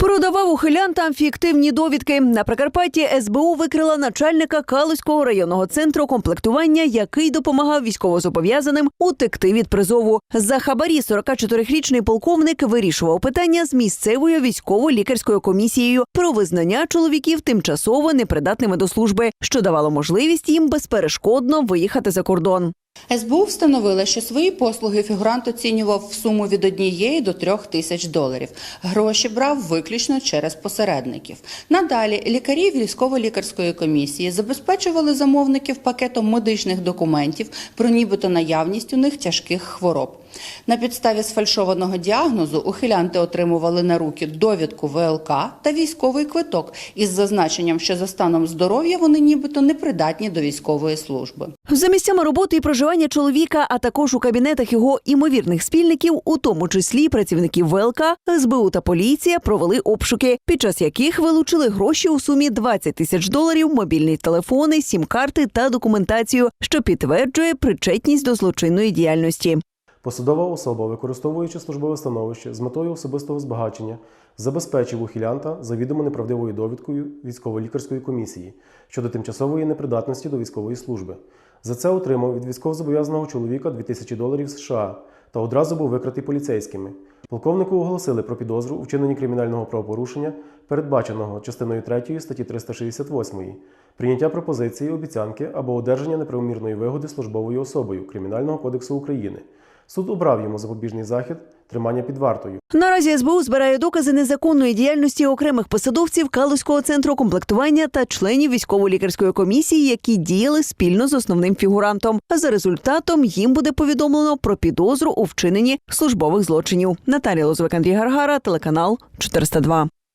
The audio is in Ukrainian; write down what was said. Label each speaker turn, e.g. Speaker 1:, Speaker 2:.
Speaker 1: Продавав ухилянтам фіктивні довідки. На Прикарпатті СБУ викрила начальника Калузького районного центру комплектування, який допомагав військовозобов'язаним утекти від призову. За хабарі 44-річний полковник вирішував питання з місцевою військово-лікарською комісією про визнання чоловіків тимчасово непридатними до служби, що давало можливість їм безперешкодно виїхати за кордон.
Speaker 2: СБУ встановила, що свої послуги фігурант оцінював в суму від однієї до трьох тисяч доларів. Гроші брав виключно через посередників. Надалі лікарі військово-лікарської комісії забезпечували замовників пакетом медичних документів про нібито наявність у них тяжких хвороб. На підставі сфальшованого діагнозу ухилянти отримували на руки довідку ВЛК та військовий квиток із зазначенням, що за станом здоров'я вони нібито непридатні до військової служби.
Speaker 1: За місцями роботи і проживання чоловіка, а також у кабінетах його імовірних спільників, у тому числі працівників ВЛК, СБУ та поліція провели обшуки, під час яких вилучили гроші у сумі 20 тисяч доларів, мобільні телефони, сім-карти та документацію, що підтверджує причетність до злочинної діяльності.
Speaker 3: Посадова особа, використовуючи службове становище з метою особистого збагачення, забезпечив ухилянта завідомо неправдивою довідкою військово-лікарської комісії щодо тимчасової непридатності до військової служби. За це отримав від військовозобов'язаного чоловіка 2000 доларів США та одразу був викратий поліцейськими. Полковнику оголосили про підозру у вчиненні кримінального правопорушення, передбаченого частиною 3 статті 368, прийняття пропозиції, обіцянки або одержання неправомірної вигоди службовою особою Кримінального кодексу України. Суд обрав йому запобіжний захід тримання під вартою.
Speaker 1: Наразі СБУ збирає докази незаконної діяльності окремих посадовців Калузького центру комплектування та членів військово-лікарської комісії, які діяли спільно з основним фігурантом. А за результатом їм буде повідомлено про підозру у вчиненні службових злочинів. Наталія Лозвик, Андрій Гаргара, телеканал 402.